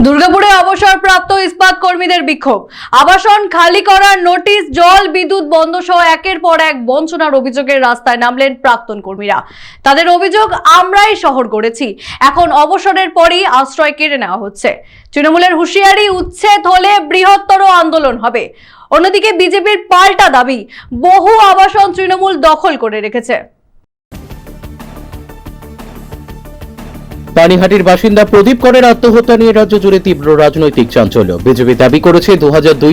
দুর্গাপুরে অবসরপ্রাপ্ত ইস্পাত কর্মীদের বিক্ষোভ। আবাসন খালি করার নোটিশ, জল, বিদ্যুৎ বন্ধ সহ একের পর এক বঞ্চনার অভিযোগের রাস্তায় নামলেন প্রাক্তন কর্মীরা। তাদের অভিযোগ, আমরাই শহর গড়েছি। এখন অবসরের পরই আশ্রয় কেড়ে নেওয়া হচ্ছে। তৃণমূলের হুঁশিয়ারি, উচ্ছেদ হলে বৃহত্তর আন্দোলন হবে। অন্যদিকে বিজেপির পাল্টা দাবি, বহু আবাসন তৃণমূল দখল করে রেখেছে। পানিহাটির বাসিন্দা প্রদীপ করের আত্মহত্যা নিয়ে রাজ্য জুড়ে তীব্র রাজনৈতিক চাঞ্চল্য। বিজেপি দাবি করেছে দু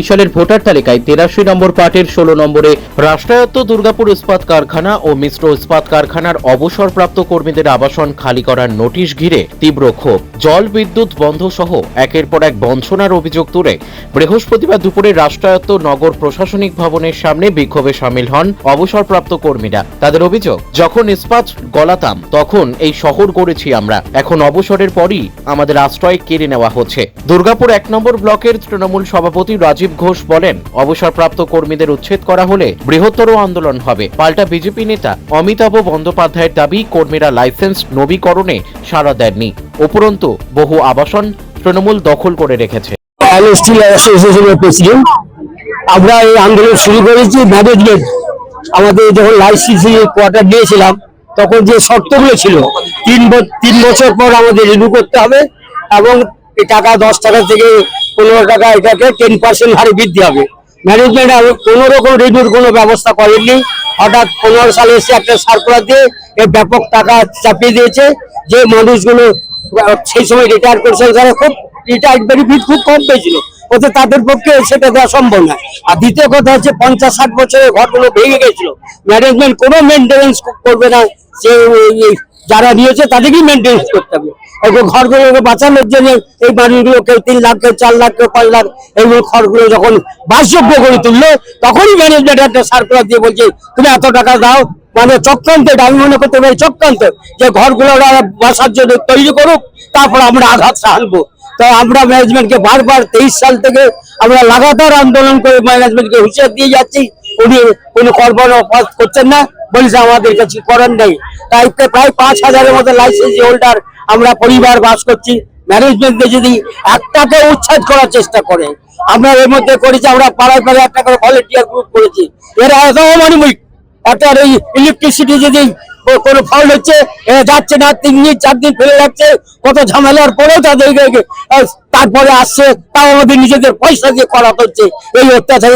সালের ভোটার তালিকায় তেরাশি নম্বর পার্টের ষোলো নম্বরে রাষ্ট্রায়ত্ত দুর্গাপুর ইস্পাত কারখানা ও মিশ্র ইস্পাত কারখানার অবসরপ্রাপ্ত কর্মীদের আবাসন খালি করার নোটিশ ঘিরে তীব্র ক্ষোভ। জল, বিদ্যুৎ, বন্ধ সহ একের পর এক বঞ্চনার অভিযোগ তুলে বৃহস্পতিবার দুপুরে রাষ্ট্রায়ত্ত নগর প্রশাসনিক ভবনের সামনে বিক্ষোভে সামিল হন অবসরপ্রাপ্ত কর্মীরা। তাদের অভিযোগ, যখন ইস্পাত গলাতাম, তখন এই শহর গড়েছি আমরা। এখন অবসরের পরই আমাদের আশ্রয় কেড়ে নেওয়া হচ্ছে। দুর্গাপুর এক নম্বর ব্লকের তৃণমূল সভাপতি রাজীব ঘোষ বলেন, অবসরপ্রাপ্ত কর্মীদের উচ্ছেদ করা হলে বৃহত্তর আন্দোলন হবে। পাল্টা বিজেপি নেতা অমিতাভ বন্দ্যোপাধ্যায়ের দাবি, কর্মীরা লাইসেন্স নবীকরণে সাড়া দেননি। উপরন্তু, বহু আবাসন তৃণমূল দখল করে রেখেছে। আমরা এই আন্দোলন শুরু করেছি আমাদের যখন লাইসিসি কোয়ার্টার নিয়েছিলাম তখন যে শর্তগুলো ছিল, তিন তিন বছর পর আমাদের রিনিউ করতে হবে এবং টাকা দশ টাকা থেকে পনেরো টাকা এটাকে টেন পার্সেন্ট হারে বৃদ্ধি হবে। ম্যানেজমেন্ট কোনো রকম রিনিউর কোনো ব্যবস্থা করেননি। হঠাৎ পনেরো সালে এসে একটা সার্কুলার দিয়ে ব্যাপক টাকা চাপিয়ে দিয়েছে যে মানুষগুলো সেই সময় রিটায়ার করেছেন তারা খুব রিটায়ার্ড বেনিফিট খুব কম পেয়েছিল। ওতে তাদের পক্ষে সেটা দেওয়া সম্ভব না আর দ্বিতীয় কথা হচ্ছে, পঞ্চাশ ষাট বছরের ঘরগুলো ভেঙে গেছিল। ম্যানেজমেন্ট কোনো মেনটেন্স করবে না। সে যারা নিয়েছে তাদেরকেই মেনটেন্স করতে হবে। এবং ঘরগুলোকে বাঁচানোর জন্য এই মানুষগুলোকে তিন লাখ কেউ চার লাখ কেউ পাঁচ লাখ এইগুলো ঘরগুলো যখন বাসযোগ্য করে তুললো, তখনই ম্যানেজমেন্ট একটা সার্কুলার দিয়ে বলছে, তুমি এত টাকা দাও। মানে চক্রান্ত, এটা আমি মনে করতে পারি চক্রান্ত। যে ঘরগুলো ওরা বাসার জন্য তৈরি করুক, তারপর আমরা আঘাত আনব তো আমরা ম্যানেজমেন্টকে বারবার তেইশ সাল থেকে আমরা লাগাতার আন্দোলন করে ম্যানেজমেন্টকে হুঁশিয়ার দিয়ে যাচ্ছি। উনি কোনো কর্মর করছেন না, বলছে আমাদের কাছে করার নেই। তাই প্রায় পাঁচ হাজারের মতো লাইসেন্স হোল্ডার আমরা পরিবার বাস করছি। ম্যানেজমেন্টকে যদি একটাকে উচ্ছেদ করার চেষ্টা করে, আমরা এর মধ্যে করেছি, আমরা পাড়ায় পাড়ায় একটা করে ভলেন্টিয়ার গ্রুপ করেছি। এরা এত অমানবিক এই ইলেকট্রিসিটি যদি কোনো ফল হচ্ছে? যাচ্ছে না, তিন দিন, চার দিন ফেলে যাচ্ছে। কত ঝামেলার পরেও তাদেরকে তারপরে আসছে, তাও আমাদের নিজেদের পয়সা দিয়ে করা হচ্ছে। এই অত্যাচারী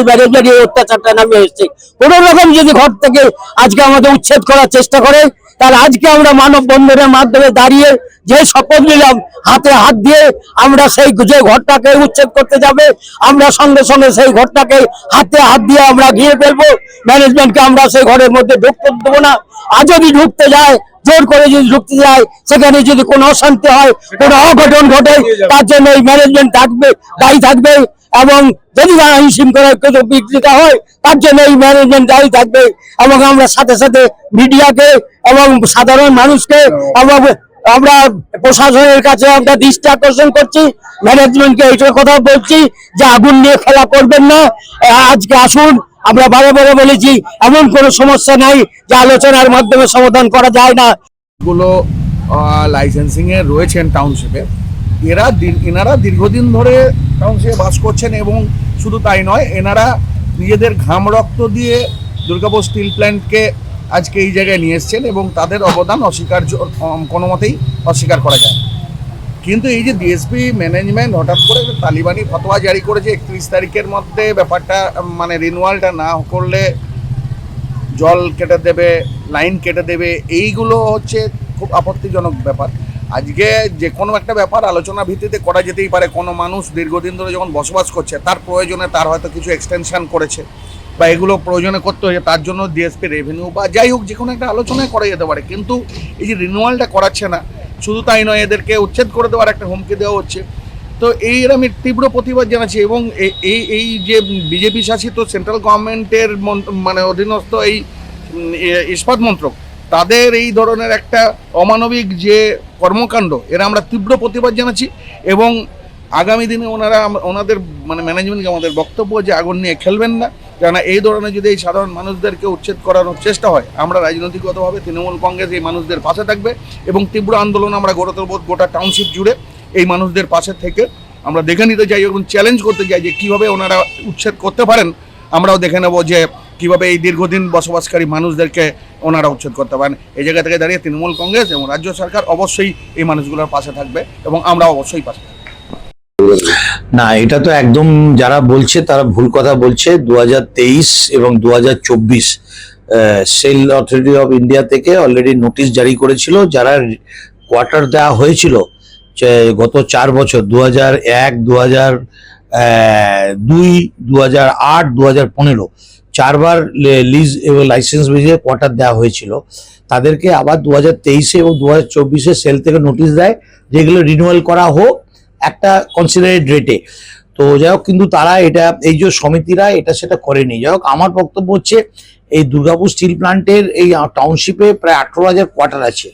এই অত্যাচারটা নামে এসছে। কোনো রকম যদি ঘর থেকে আজকে আমাদের উচ্ছেদ করার চেষ্টা করে তাহলে আজকে আমরা মানব বন্ধনের মাধ্যমে দাঁড়িয়ে যে শপথ নিলাম, হাতে হাত দিয়ে আমরা সেই যে ঘরটাকে উচ্ছেদ করতে যাবে, আমরা সঙ্গে সঙ্গে সেই ঘরটাকে হাতে হাত দিয়ে আমরা গিয়ে ফেলব। ম্যানেজমেন্টকে আমরা সেই ঘরের মধ্যে ঢুকতে দেবো না। আজ যদি ঢুকতে যায় জোর করে যদি ঢুকতে যায় সেখানে যদি কোনো অশান্তি হয়, কোনো অঘটন ঘটে, তার জন্য এই ম্যানেজমেন্ট থাকবে, দায়ী থাকবে এবং যদি শৃঙ্খলার কোনো বিঘ্নিত হয়, তার জন্য এই ম্যানেজমেন্ট দায়ী থাকবে এবং আমরা সাথে সাথে মিডিয়াকে এবং সাধারণ মানুষকে এবং আমরা প্রশাসনের কাছে আমরা দৃষ্টি আকর্ষণ করছি ম্যানেজমেন্টকে এইটার কথা বলছি যে আগুন নিয়ে খেলা করবেন না। আজকে আসুন আমরা বারে বারে বলেছি, এমন কোনো সমস্যা নাই যে আলোচনার মাধ্যমে সমাধান করা যায় না গুলো লাইসেন্সিং এ রয়েছেন টাউনশিপে এরা এনারা দীর্ঘদিন ধরে টাউনশিপে বাস করছেন এবং শুধু তাই নয়, এনারা নিজেদের ঘাম রক্ত দিয়ে দুর্গাপুর স্টিল প্ল্যান্টকে আজকে এই জায়গায় নিয়ে এসছেন এবং তাদের অবদান অস্বীকার্য, কোনো মতেই অস্বীকার করা যায়। কিন্তু এই যে ডিএসপি ম্যানেজমেন্ট হঠাৎ করে তালিবানি ফতোয়া জারি করেছে একত্রিশ তারিখের মধ্যে ব্যাপারটা মানে রিনুয়ালটা না করলে জল কেটে দেবে লাইন কেটে দেবে, এইগুলো হচ্ছে খুব আপত্তিজনক ব্যাপার। আজকে যে কোনো একটা ব্যাপার আলোচনা ভিত্তিতে করা যেতেই পারে। কোনো মানুষ দীর্ঘদিন ধরে যখন বসবাস করছে, তার প্রয়োজনে তার হয়তো কিছু এক্সটেনশন করেছে বা এগুলো প্রয়োজনে করতে হয়েছে, তার জন্য ডিএসপি রেভিনিউ বা যাই হোক, যে কোনো একটা আলোচনায় করা যেতে পারে। কিন্তু এই যে রিনিউয়ালটা করাচ্ছে না শুধু তাই নয়, এদেরকে উচ্ছেদ করে দেওয়ার একটা হুমকি দেওয়া হচ্ছে। তো এই আমি তীব্র প্রতিবাদ জানাচ্ছি এবং এই এই যে বিজেপি শাসিত সেন্ট্রাল গভর্নমেন্টের মানে অধীনস্থ এই ইস্পাত মন্ত্রক, তাদের এই ধরনের একটা অমানবিক যে কর্মকাণ্ড, এরা আমরা তীব্র প্রতিবাদ জানাচ্ছি এবং আগামী দিনে ওনারা ওনাদের মানে ম্যানেজমেন্টকে আমাদের বক্তব্য যে আগুন নিয়ে খেলবেন না। কেননা এই ধরনের যদি এই সাধারণ মানুষদেরকে উচ্ছেদ করানোর চেষ্টা হয়, আমরা রাজনৈতিকগতভাবে তৃণমূল কংগ্রেস এই মানুষদের পাশে থাকবে এবং তীব্র আন্দোলন আমরা গড়ে তুলব গোটা টাউনশিপ জুড়ে। এই মানুষদের পাশে থেকে আমরা দেখে নিতে চাই এবং চ্যালেঞ্জ করতে চাই যে কীভাবে ওনারা উচ্ছেদ করতে পারেন। আমরাও দেখে নেব যে কীভাবে এই দীর্ঘদিন বসবাসকারী মানুষদেরকে ওনারা উচ্ছেদ করতে পারেন। এই জায়গা থেকে দাঁড়িয়ে তৃণমূল কংগ্রেস এবং রাজ্য সরকার অবশ্যই এই মানুষগুলোর পাশে থাকবে এবং আমরা অবশ্যই পাশে থাকব। না, এটা তো একদম যারা বলছে তারা ভুল কথা বলছে। দু হাজার তেইশ এবং দু হাজার চব্বিশ সেল অথরিটি অফ ইন্ডিয়া থেকে অলরেডি নোটিশ জারি করেছিল, যারা কোয়ার্টার দেওয়া হয়েছিল গত চার বছর দু হাজার এক দু হাজার দুই দু হাজার আট দু হাজার পনেরো, চারবার লিজ এবং লাইসেন্স বেজে কোয়ার্টার দেওয়া হয়েছিল। তাদেরকে আবার দু হাজার তেইশে এবং দু হাজার চব্বিশে সেল থেকে নোটিশ দেয়, যেগুলো রিনিউয়াল করা হোক একটা কনসিডারেড রেটে তো যাই হোক কিন্তু তারা এটা, এই যে সমিতিরা এটা সেটা করেনি। যাই হোক আমার বক্তব্য হচ্ছে, এই দুর্গাপুর স্টিল প্ল্যান্টের এই টাউনশিপে প্রায় আঠেরো হাজার কোয়ার্টার আছে।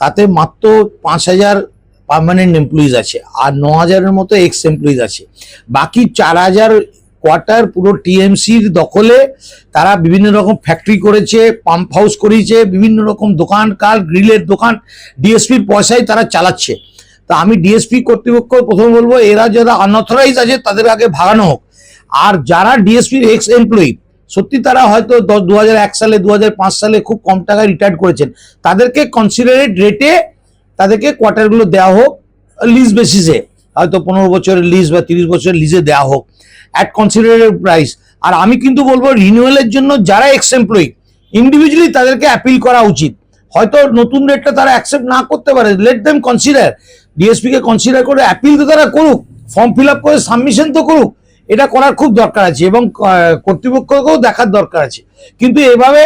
তাতে মাত্র পাঁচ হাজার পার্মানেন্ট এমপ্লয়িজ আছে, আর ন হাজারের মতো এক্স এমপ্লয়িজ আছে। বাকি চার হাজার কোয়ার্টার পুরো টিএমসির দখলে তারা বিভিন্ন রকম ফ্যাক্টরি করেছে পাম্প হাউস করেছে, বিভিন্ন রকম দোকান কাল গ্রিলের দোকান ডিএসপির পয়সায় তারা চালাচ্ছে। তা আমি ডিএসপি কর্তৃপক্ষ প্রথমে বলব, এরা যারা আনঅথরাইজ আছে, তাদের আগে ভাগানো হোক। আর যারা ডিএসপির এক্স এমপ্লয়ি সত্যি তারা হয়তো দু হাজার এক সালে দু হাজার পাঁচ সালে খুব কম টাকায় রিটায়ার করেছেন। তাদেরকে কনসিডারেড রেটে তাদেরকে কোয়ার্টারগুলো দেওয়া হোক লিজ বেসিসে হয়তো পনেরো বছরের লিজ বা তিরিশ বছরের লিজে দেওয়া হোক অ্যাট কনসিডারেট প্রাইস আর আমি কিন্তু বলব রিনিউয়ালের জন্য যারা এক্স এমপ্লয়ি ইন্ডিভিজুয়ালি তাদেরকে অ্যাপিল করা উচিত। হয়তো নতুন রেটটা তারা অ্যাকসেপ্ট না করতে পারে লেট দেম কনসিডার ডিএসপি কে কনসিডার করে অ্যাপিল তো তারা করুক ফর্ম ফিল করে সাবমিশন তো করুক, এটা করার খুব দরকার আছে এবং কর্তৃপক্ষকেও দেখার দরকার আছে। কিন্তু এভাবে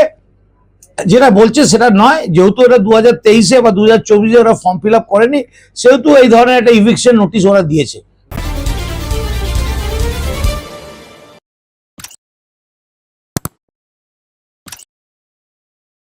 যেটা বলছে সেটা নয়, যেহেতু এটা দু হাজার তেইশে বা দু হাজার চব্বিশে ওরা ফর্ম ফিল আপ করেনি, সেহেতু এই ধরনের একটা ইভিকশন নোটিশ ওরা দিয়েছে।